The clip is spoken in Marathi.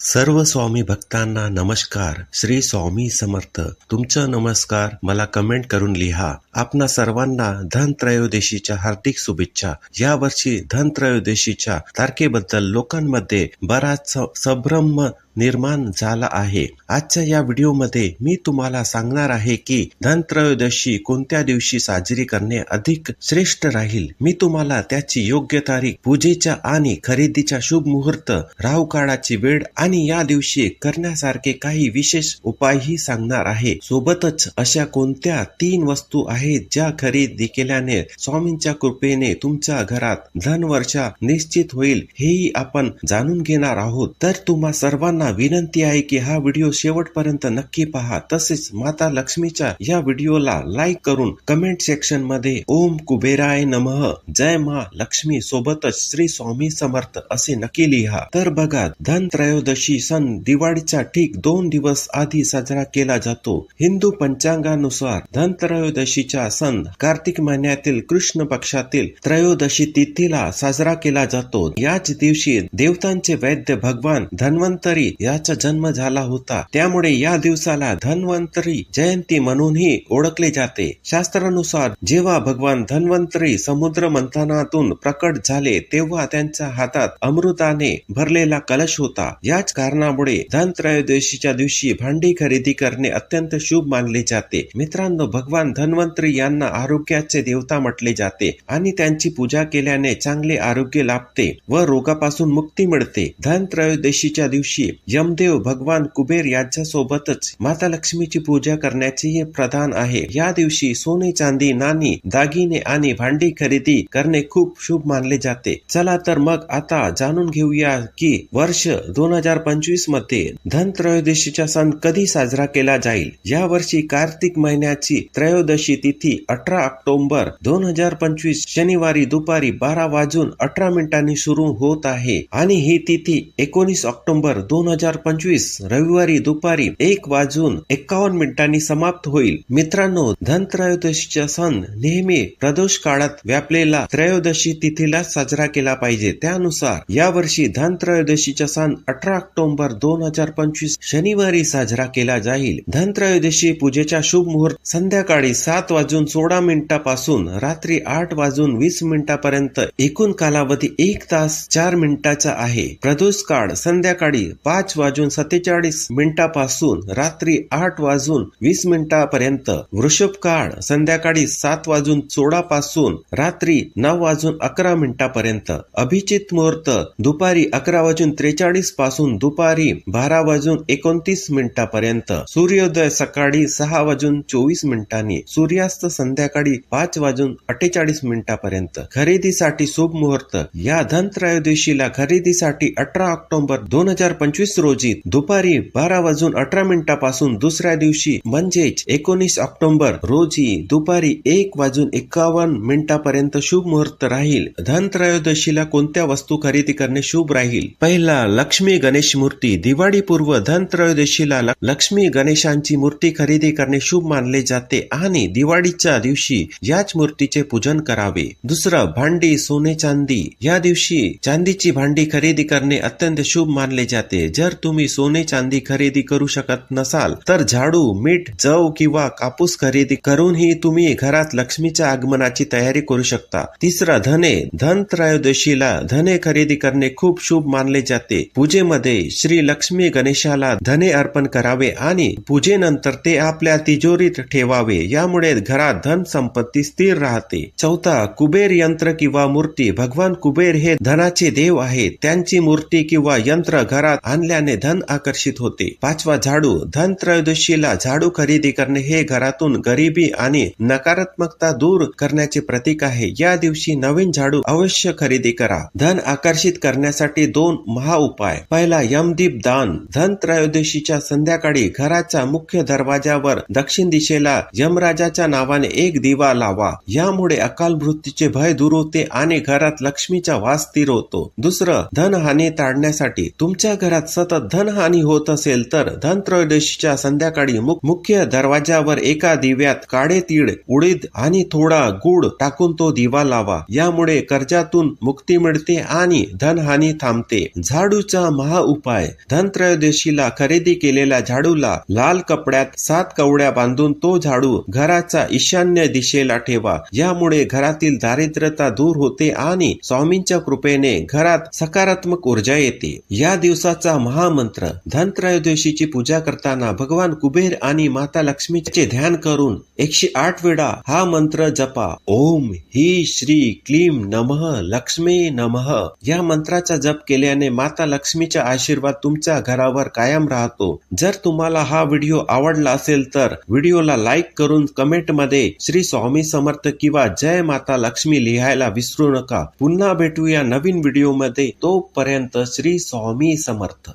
सर्व स्वामी भक्तांना नमस्कार. श्री स्वामी समर्थ. तुमचं नमस्कार. मला कमेंट करून लिहा. आपणा सर्वांना धनत्रयोदशीच्या हार्दिक शुभेच्छा. या वर्षी धनत्रयोदशीच्या तारखेबद्दल लोकांमध्ये बराच स- संभ्रम निर्माण झाला आहे. आजच्या या व्हिडिओमध्ये मी तुम्हाला सांगणार आहे की धनत्रयोदशी कोणत्या दिवशी साजरी करणे अधिक श्रेष्ठ राहील. मी तुम्हाला त्याची योग्य तारीख पूजेच्या आणि खरेदीच्या शुभ मुहूर्त राहू काळाची वेळ आणि या दिवशी करण्यासारखे काही विशेष उपायही सांगणार आहे. सोबतच अशा कोणत्या तीन वस्तू आहेत ज्या खरेदी केल्याने स्वामींच्या कृपेने तुमच्या घरात धनवर्षा निश्चित होईल हेही आपण जाणून घेणार आहोत. तर तुम्हा सर्वांना विनंती आहे की हा व्हिडिओ शेवटपर्यंत नक्की पहा. तसेच माता लक्ष्मीच्या या व्हिडिओला लाईक करून कमेंट सेक्शनमध्ये ओम कुबेराय नमः जय मा लक्ष्मी सोबतच श्री स्वामी समर्थ असे नक्की लिहा. तर बघा धन त्रयोदशी सण दिवाळीच्या ठीक दोन दिवस आधी साजरा केला जातो. हिंदू पंचांगानुसार धन त्रयोदशीच्या त्रयोदशीचा सण कार्तिक महिन्यातील कृष्ण पक्षातील त्रयोदशी तिथीला साजरा केला जातो. याच दिवशी देवतांचे वैद्य भगवान धन्वंतरी याचा जन्म झाला होता. त्यामुळे या दिवसाला धन्वंतरी जयंती म्हणूनही ओळखले जाते. शास्त्रानुसार जेव्हा भगवान धन्वंतरी समुद्र मंथनातून प्रकट झाले तेव्हा त्यांच्या हातात अमृताने भरलेला कलश होता. याच कारणामुळे धन त्रयोदशीच्या दिवशी भांडी खरेदी करणे अत्यंत शुभ मानले जाते. मित्रांनो भगवान धन्वंतरी यांना आरोग्याचे देवता म्हटले जाते आणि त्यांची पूजा केल्याने चांगले आरोग्य लाभते व रोगापासून मुक्ती मिळते. धन त्रयोदशीच्या दिवशी यमदेव भगवान कुबेर यांच्या सोबतच माता लक्ष्मीची पूजा करण्याचेही प्रधान आहे. या दिवशी सोने चांदी नाणी दागिने आणि भांडी खरेदी करणे खूप शुभ मानले जाते. चला तर मग आता जाणून घेऊया की वर्ष दोन हजार पंचवीसमध्ये धन त्रयोदशीचा सण कधी साजरा केला जाईल? या वर्षी कार्तिक महिन्याची त्रयोदशी तिथी अठरा ऑक्टोबर दोन हजार पंचवीस शनिवारी दुपारी बारा वाजून अठरा मिनिटांनी सुरू होत आहे. आणि ही तिथी एकोणीस ऑक्टोबर दोन हजार पंचवीस रविवारी दुपारी एक वाजून एकावन्न मिनिटांनी समाप्त होईल. मित्रांनो धनत्रयोदशीचा सण नेहमी प्रदोष काळात व्यापलेला त्रयोदशी तिथीला साजरा केला पाहिजे. त्यानुसार यावर्षी वर्षी धनत्रयोदशीचा सण अठरा ऑक्टोबर दोन हजार पंचवीस शनिवारी साजरा केला जाईल. धनत्रयोदशी पूजेचा शुभ मुहूर्त संध्याकाळी सात वाजून सोळा मिनिटापासून रात्री आठ वाजून वीस मिनिटापर्यंत एकूण कालावधी एक तास चार मिनिटाचा आहे. प्रदोष काळ संध्याकाळी पाच वाजून सत्तेचाळीस मिनिटापासून रात्री आठ वाजून वीस मिनिटापर्यंत. वृषभ काळ संध्याकाळी सात वाजून सोळा पासून रात्री नऊ वाजून अकरा मिनिटापर्यंत. अभिजित मुहूर्त दुपारी अकरा वाजून त्रेचाळीसपासून दुपारी बारा वाजून एकोणतीस मिनिटापर्यंत. सूर्योदय सकाळी सहा वाजून चोवीस मिनिटांनी. सूर्या सूर्यास्त संध्याकाळी पाच वाजून अठ्ठेचाळीस मिनिटापर्यंत. खरेदीसाठी शुभ मुहूर्त. या धनत्रयोदशीला खरेदीसाठी अठरा ऑक्टोबर दोन हजार पंचवीस रोजी दुपारी बारा वाजून अठरा मिनिटापासून दुसऱ्या दिवशी म्हणजेच एकोणीस ऑक्टोबर रोजी दुपारी एक वाजून एकावन्न मिनिटापर्यंत शुभ मुहूर्त राहील. धनत्रयोदशीला कोणत्या वस्तू खरेदी करणे शुभ राहील? पहिला लक्ष्मी गणेश मूर्ती. दिवाळी पूर्व धनत्रयोदशीला लक्ष्मी गणेशांची मूर्ती खरेदी करणे शुभ मानले जाते आणि दिवाळी दिवाळीच्या दिवशी याच मूर्तीचे पूजन करावे. दुसरं भांडी सोने चांदी. या दिवशी चांदीची भांडी खरेदी करणे अत्यंत शुभ मानले जाते. जर तुम्ही सोने चांदी खरेदी करू शकत नसाल तर झाडू मीठ जव किंवा कापूस खरेदी करूनही तुम्ही घरात लक्ष्मीच्या आगमनाची तयारी करू शकता. तिसरा धने. धन त्रयोदशीला धने खरेदी करणे खूप शुभ मानले जाते. पूजेमध्ये श्री लक्ष्मी गणेशाला धने अर्पण करावे आणि पूजेनंतर ते आपल्या तिजोरीत ठेवावे. यामुळे घरात धन संपत्ती स्थिर राहते. चौथा कुबेर यंत्र किंवा मूर्ती. भगवान कुबेर हे धनाचे देव आहेत. त्यांची मूर्ती किंवा यंत्र घरात आणल्याने धन आकर्षित होते. पाचवा झाडू. धन त्रयोदशीला झाडू खरेदी करणे हे घरातून गरिबी आणि नकारात्मकता दूर करण्याचे प्रतीक आहे. या दिवशी नवीन झाडू अवश्य खरेदी करा. धन आकर्षित करण्यासाठी दोन महा उपाय. पहिला यमदीप दान. धन त्रयोदशीच्या संध्याकाळी घराच्या मुख्य दरवाजावर दक्षिण दिशेला यमराजाच्या नावाने एक दिवा लावा. यामुळे अकाल मृत्यूचे भय दूर होते आणि घरात लक्ष्मीचा वास स्थिर होतो. दुसरं धनहानी टाळण्यासाठी तुमच्या घरात सतत धनहानी होत असेल तर धनत्रयोदशीच्या संध्याकाळी मुख्य दरवाजावर एका दिव्यात काळे तीळ उडीद आणि थोडा गुड टाकून तो दिवा लावा. यामुळे कर्जातून मुक्ती मिळते आणि धनहानी थांबते. झाडूचा महाउपाय धनत्रयोदशीला खरेदी केलेल्या झाडूला लाल कपड्यात सात कवड्या बांधून तो झाडू घराचा ईशान्य दिशेला ठेवा. यामुळे घरातील दारिद्रता दूर होते आणि स्वामींच्या कृपेने घरात सकारात्मक ऊर्जा येते. या दिवसाचा महामंत्र धनत्रयोदशीची पूजा करताना भगवान कुबेर आणि माता लक्ष्मीचे ध्यान करून एकशे आठ वेळा हा मंत्र जपा. ओम ही श्री क्लीम नमः लक्ष्मी नमः. या मंत्राचा जप केल्याने माता लक्ष्मीचा आशीर्वाद तुमच्या घरावर कायम राहतो. जर तुम्हाला हा व्हिडिओ आवडला असेल तर व्हिडिओला लाईक करून कमेंट मध्ये श्री स्वामी समर्थ किंवा जय माता लक्ष्मी लिहायला विसरू नका. पुन्हा भेटूया नवीन व्हिडिओमध्ये. तोपर्यंत श्री स्वामी समर्थ.